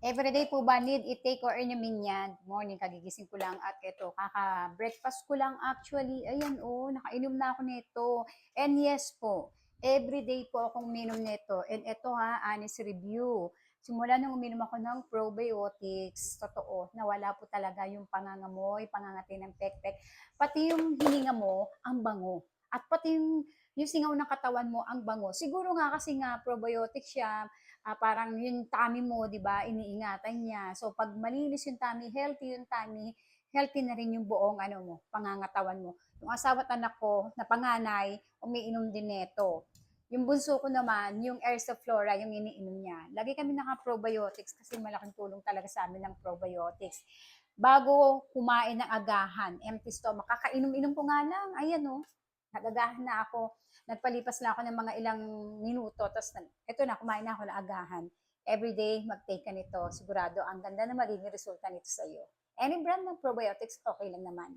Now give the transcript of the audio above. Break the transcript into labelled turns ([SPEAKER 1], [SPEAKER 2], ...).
[SPEAKER 1] Everyday po ba need i-take or inumin yan? Morning, kagigising ko lang at ito, kaka-breakfast ko lang actually. Ayan oh, nakainom na ako nito. And yes po, everyday po akong minom nito. And ito ha, honest review. Simula nung uminom ako ng probiotics, totoo, nawala po talaga yung pangangamoy, pangangati ng pekpek. Pati yung hininga mo, ang bango. At pati yung, yung singaw ng katawan mo, ang bango. Siguro nga kasi nga probiotics siya, ah, parang yung tummy mo, di ba, iniingatan niya. So, pag malinis yung tummy, healthy yung tummy, healthy na rin yung buong ano mo, pangangatawan mo. Yung asawa at anak ko na panganay, umiinom din neto. Yung bunso ko naman, yung Flora, yung iniinom niya. Lagi kami naka-probiotics kasi malaking tulong talaga sa amin ng probiotics. Bago kumain ng agahan, empty stomach, kakainom-inom ko nga lang, ayan oh, nagagahan na ako. Nagpalipas lang ako ng mga ilang minuto, tapos ito na, kumain na ako ng agahan. Everyday, mag-take ka nito. Sigurado, ang ganda na magiging resulta nito sa iyo. Any brand ng probiotics, okay lang naman.